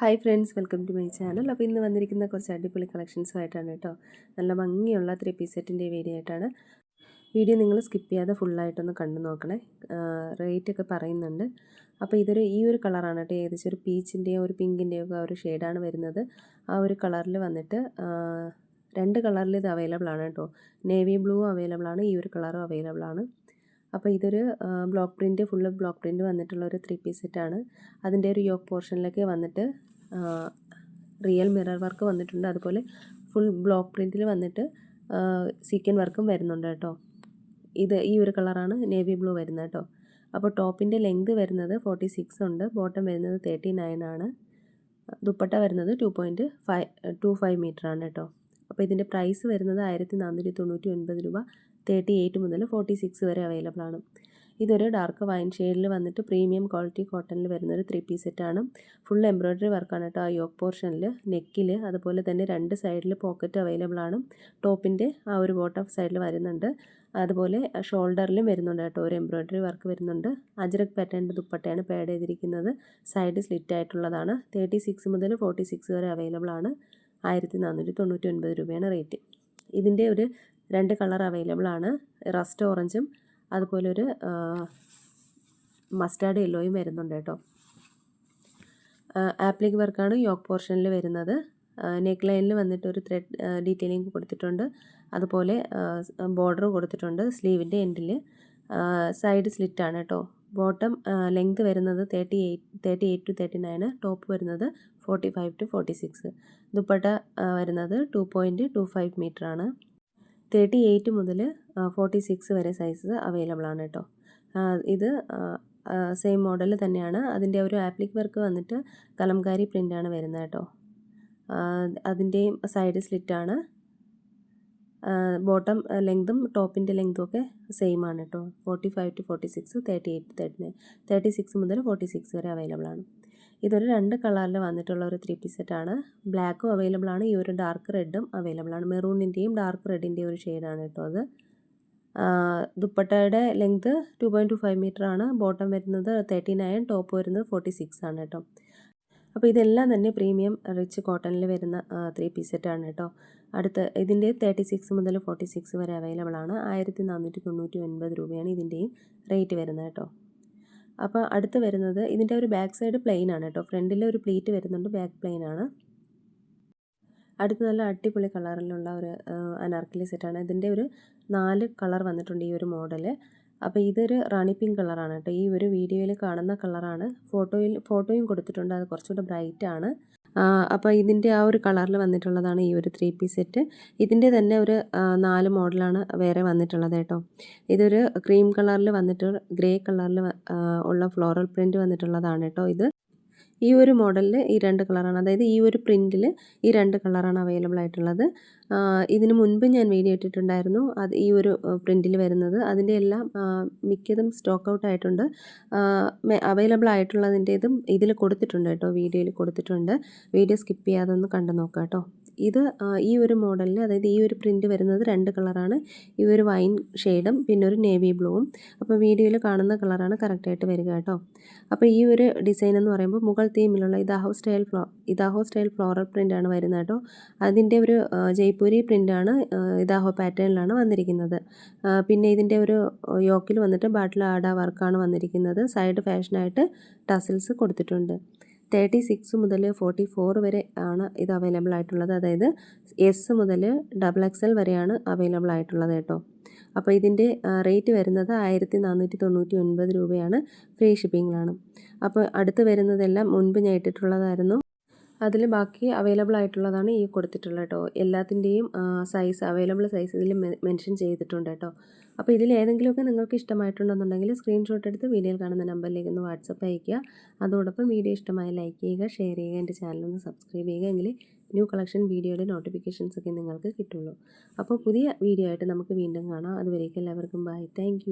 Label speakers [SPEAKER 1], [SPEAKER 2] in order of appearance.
[SPEAKER 1] Hi friends welcome to my channel. അപ്പോൾ ഇന്ന് വന്നിരിക്കുന്ന കുറച്ച് അടിപൊളി കളക്ഷൻസുമായിട്ടാണ് കേട്ടോ. നല്ല ഭംഗിയുള്ള ത്രീ പീസ് സെറ്റിന്റെ വീഡിയോ ആയിട്ടാണ്. വീഡിയോ നിങ്ങൾ സ്കിപ്പ് ചെയ്യാതെ ഫുള്ളായിട്ടൊന്ന് കണ്ടു നോക്കണേ. റേറ്റ് ഒക്കെ പറയുന്നുണ്ട്. അപ്പോൾ ഇതൊരു ഈ ഒരു കളറാണ് കേട്ടോ. ഏകദേശം ഒരു പീച്ചിന്റെയോ ഒരു പിങ്കിന്റെയോ ഒക്കെ ഒരു ഷെയ്ഡാണ് വരുന്നത്. ആ ഒരു കളറിൽ വന്നിട്ട് രണ്ട് കളറിൽ ഇത് അവൈലബിൾ ആണ് കേട്ടോ. നേവി ബ്ലൂ അവൈലബിൾ ആണ്. ഈ ഒരു കളറും അവൈലബിൾ ആണ്. അപ്പോൾ ഇതൊരു block print full block print വന്നിട്ടുള്ള ഒരു ത്രീ പീസ് സെറ്റാണ് അതിന്റെ ഒരു യോക്ക് പോർഷനിലൊക്കെ വന്നിട്ട് റിയൽ മിറർ വർക്ക് വന്നിട്ടുണ്ട്. അതുപോലെ ഫുൾ ബ്ലോക്ക് പ്രിന്റിൽ വന്നിട്ട് സീക്കൻ വർക്കും വരുന്നുണ്ട് കേട്ടോ. ഇത് ഈ ഒരു കളറാണ് നേവി ബ്ലൂ വരുന്നത് കേട്ടോ. അപ്പോൾ ടോപ്പിന്റെ ലെങ്ത് വരുന്നത് ഫോർട്ടി സിക്സ് ഉണ്ട്. ബോട്ടം വരുന്നത് തേർട്ടി നയൻ ആണ്. ദുപ്പട്ട വരുന്നത് two point five two five metre ആണ് കേട്ടോ. അപ്പോൾ ഇതിന്റെ പ്രൈസ് വരുന്നത് ആയിരത്തി നാനൂറ്റി തൊണ്ണൂറ്റി ഒൻപത് രൂപ. തേർട്ടി എയ്റ്റ് മുതൽ ഫോർട്ടി സിക്സ് വരെ അവൈലബിൾ ആണ്. ഇതൊരു ഡാർക്ക് വൈൻ ഷെയ്ഡിൽ വന്നിട്ട് പ്രീമിയം ക്വാളിറ്റി കോട്ടണിൽ വരുന്ന ഒരു ത്രീ പീസ് സെറ്റാണ് ഫുൾ എംബ്രോയ്ഡറി വർക്കാണ് കേട്ടോ ആ യോക്ക് പോർഷനിൽ നെക്കിൽ അതുപോലെ തന്നെ രണ്ട് സൈഡിൽ പോക്കറ്റ് അവൈലബിൾ ആണ്. ടോപ്പിന്റെ ആ ഒരു ബോട്ടം സൈഡിൽ വരുന്നുണ്ട്. അതുപോലെ ഷോൾഡറിലും വരുന്നുണ്ട് കേട്ടോ ഒരു എംബ്രോയ്ഡറി വർക്ക് വരുന്നുണ്ട്. അജ്രക് പാറ്റേണിന്റെ ദുപ്പട്ടയാണ് പേഡ് ചെയ്തിരിക്കുന്നത്. സൈഡ് സ്ലിറ്റ് ആയിട്ടുള്ളതാണ്. തേർട്ടി സിക്സ് മുതൽ ഫോർട്ടി സിക്സ് വരെ അവൈലബിൾ ആണ്. ആയിരത്തി നാനൂറ്റി തൊണ്ണൂറ്റി ഒൻപത് രൂപയാണ് റേറ്റ് ഇതിന്റെ ഒരു രണ്ട് കളർ അവൈലബിൾ ആണ്. റസ്റ്റ് ഓറഞ്ചും അതുപോലെ ഒരു മസ്റ്റാർഡ് യെല്ലോയും വരുന്നുണ്ട് കേട്ടോ. ആപ്ലിക് വർക്കാണ് യോക്ക് പോർഷനിൽ വരുന്നത്. നെക്ക് ലൈനിൽ വന്നിട്ട് ഒരു ത്രെഡ് ഡീറ്റെയിലിംഗ് കൊടുത്തിട്ടുണ്ട്. അതുപോലെ ബോർഡർ കൊടുത്തിട്ടുണ്ട് സ്ലീവിന്റെ എൻഡിൽ സൈഡ് സ്ലിറ്റ് ആണ് കേട്ടോ. ബോട്ടം ലെങ്ത് വരുന്നത് thirty eight thirty eight to thirty nine top വരുന്നത് forty five to forty six dupatta വരുന്നത് two point two five metre ആണ്. തേർട്ടി എയ്റ്റ് മുതൽ ഫോർട്ടി സിക്സ് വരെ സൈസ് അവൈലബിൾ ആണ് കേട്ടോ ഇത് സെയിം മോഡൽ തന്നെയാണ്. അതിന്റെ ഒരു ആപ്ലിക് വർക്ക് വന്നിട്ട് കലംകാരി പ്രിന്റ് ആണ് വരുന്നത് കേട്ടോ അതിന്റെയും സൈഡ് സ്ലിറ്റാണ് ബോട്ടം ലെങ്തും ടോപ്പിന്റെ ലെങ്തും ഒക്കെ സെയിം ആണ് കേട്ടോ forty five to forty six thirty eight thirty nine thirty six മുതൽ ഫോർട്ടി സിക്സ് വരെ അവൈലബിൾ ആണ്. ഇതൊരു രണ്ട് കളറിൽ വന്നിട്ടുള്ള ഒരു ത്രീ പീസ് സെറ്റാണ് ബ്ലാക്കും അവൈലബിൾ ആണ്. ഈ ഒരു ഡാർക്ക് റെഡും അവൈലബിൾ ആണ്. മെറൂണിന്റെയും ഡാർക്ക് റെഡിന്റെയും ഒരു ഷെയ്ഡാണ് കേട്ടോ അത്. ദുപ്പട്ടയുടെ length two point two five metre ആണ്. ബോട്ടം വരുന്നത് തേർട്ടി നയൻ ടോപ്പ് വരുന്നത് ഫോർട്ടി സിക്സ് ആണ് കേട്ടോ. അപ്പോൾ ഇതെല്ലാം തന്നെ പ്രീമിയം റിച്ച് കോട്ടണിൽ വരുന്ന ത്രീ പീസ് സെറ്റാണ് കേട്ടോ. അടുത്ത് ഇതിന്റെ തേർട്ടി സിക്സ് മുതൽ ഫോർട്ടി സിക്സ് വരെ അവൈലബിൾ ആണ്. ആയിരത്തി നാനൂറ്റി തൊണ്ണൂറ്റി ഒൻപത് രൂപയാണ് ഇതിന്റെയും റേറ്റ് വരുന്നത് കേട്ടോ. അപ്പോൾ അടുത്ത് വരുന്നത് ഇതിന്റെ ഒരു ബാക്ക് സൈഡ് പ്ലെയിൻ ആണ് കേട്ടോ. ഫ്രണ്ടിൽ ഒരു പ്ലീറ്റ് വരുന്നുണ്ട് ബാക്ക് പ്ലെയിൻ ആണ്. അടുത്ത് നല്ല അടിപൊളി കളറിലുള്ള ഒരു അനാർക്കലി സെറ്റാണ് ഇതിന്റെ ഒരു നാല് കളർ വന്നിട്ടുണ്ട് ഈ ഒരു മോഡൽ അപ്പോൾ ഇതൊരു റാണി പിങ്ക് കളറാണ് കേട്ടോ. ഈ ഒരു വീഡിയോയിൽ കാണുന്ന കളറാണ് ഫോട്ടോയിൽ ഫോട്ടോയും കൊടുത്തിട്ടുണ്ട്. അത് കുറച്ചുകൂടെ ബ്രൈറ്റ് ആണ്. അപ്പോൾ ഇതിന്റെ ആ ഒരു കളറിൽ വന്നിട്ടുള്ളതാണ് ഈ ഒരു ത്രീ പീസ് സെറ്റ് ഇതിന്റെ തന്നെ ഒരു നാല് മോഡലാണ് വേറെ വന്നിട്ടുള്ളത് കേട്ടോ. ഇതൊരു ക്രീം കളറിൽ വന്നിട്ട് ഗ്രേ കളറിൽ ഉള്ള ഫ്ലോറൽ പ്രിന്റ് വന്നിട്ടുള്ളതാണ് കേട്ടോ ഇത്. ഈ ഒരു മോഡലിൽ ഈ രണ്ട് കളറാണ്. അതായത് ഈ ഒരു പ്രിന്റിൽ ഈ രണ്ട് കളറാണ് അവൈലബിൾ ആയിട്ടുള്ളത്. ഇതിന് മുൻപ് ഞാൻ വീഡിയോ ഇട്ടിട്ടുണ്ടായിരുന്നു അത് ഈ ഒരു പ്രിന്റിൽ വരുന്നത്. അതിന്റെ എല്ലാം മിക്കതും സ്റ്റോക്ക് ഔട്ട് ആയിട്ടുണ്ട്. അവൈലബിൾ ആയിട്ടുള്ളതിന്റെതും ഇതിൽ കൊടുത്തിട്ടുണ്ട് കേട്ടോ വീഡിയോയിൽ കൊടുത്തിട്ടുണ്ട്. വീഡിയോ സ്കിപ്പ് ചെയ്യാതെ ഒന്ന് കണ്ടു നോക്കാം കേട്ടോ. ഇത് ഈ ഒരു മോഡലിൽ അതായത് ഈ ഒരു പ്രിന്റ് വരുന്നത് രണ്ട് കളറാണ്. ഈ ഒരു വൈൻ ഷെയ്ഡും പിന്നെ ഒരു നേവി ബ്ലൂവും. അപ്പോൾ വീഡിയോയിൽ കാണുന്ന കളറാണ് കറക്റ്റായിട്ട് വരിക കേട്ടോ. അപ്പോൾ ഈ ഒരു ഡിസൈൻ എന്ന് പറയുമ്പോൾ മുകൾ തീമിലുള്ള ഇതാഹോ സ്റ്റൈൽ ഫ്ലോ ഇതാഹോ സ്റ്റൈൽ ഫ്ലോറൽ പ്രിന്റാണ് വരുന്നത് കേട്ടോ. അതിന്റെ ഒരു ജയ്പൂരി പ്രിന്റാണ് ഇതാഹോ പാറ്റേണിലാണ് വന്നിരിക്കുന്നത്. പിന്നെ ഇതിന്റെ ഒരു യോക്കിൽ വന്നിട്ട് ബാട്ടിൽ ആഡ വർക്കാണ് വന്നിരിക്കുന്നത്. സൈഡ് ഫാഷനായിട്ട് ടസിൽസ് കൊടുത്തിട്ടുണ്ട്. തേർട്ടി സിക്സ് മുതൽ ഫോർട്ടി ഫോർ വരെ ആണ് ഇത് അവൈലബിൾ ആയിട്ടുള്ളത്. അതായത് എസ് മുതൽ ഡബിൾ എക്സ് എൽ വരെയാണ് അവൈലബിൾ ആയിട്ടുള്ളത് കേട്ടോ. അപ്പോൾ ഇതിന്റെ റേറ്റ് വരുന്നത് ആയിരത്തി നാനൂറ്റി തൊണ്ണൂറ്റി ഒൻപത് രൂപയാണ് ഫ്രീ ഷിപ്പിങ്ങിലാണ് അപ്പോൾ അടുത്ത് വരുന്നതെല്ലാം മുൻപ് ഞാൻ ഇട്ടിട്ടുള്ളതായിരുന്നു. അതിൽ ബാക്കി അവൈലബിൾ ആയിട്ടുള്ളതാണ് ഈ കൊടുത്തിട്ടുള്ളത് കേട്ടോ. എല്ലാത്തിന്റെയും സൈസ് അവൈലബിൾ സൈസ് ഇതിൽ മെൻഷൻ ചെയ്തിട്ടുണ്ട് കേട്ടോ. അപ്പോൾ ഇതിൽ ഏതെങ്കിലുമൊക്കെ നിങ്ങൾക്ക് ഇഷ്ടമായിട്ടുണ്ടെന്നുണ്ടെങ്കിൽ സ്ക്രീൻഷോട്ട് എടുത്ത് വീഡിയോയിൽ കാണുന്ന നമ്പറിലേക്ക് ഒന്ന് വാട്സപ്പ് അയയ്ക്കുക. അതോടൊപ്പം വീഡിയോ ഇഷ്ടമായി ലൈക്ക് ചെയ്യുക ഷെയർ ചെയ്യുക എന്റെ ചാനലൊന്ന് സബ്സ്ക്രൈബ് ചെയ്യുക എങ്കിൽ ന്യൂ കളക്ഷൻ വീഡിയോയുടെ നോട്ടിഫിക്കേഷൻസ് ഒക്കെ നിങ്ങൾക്ക് കിട്ടുള്ളൂ. അപ്പോൾ പുതിയ വീഡിയോ ആയിട്ട് നമുക്ക് വീണ്ടും കാണാം. അതുവരേക്കും എല്ലാവർക്കും ബൈ താങ്ക്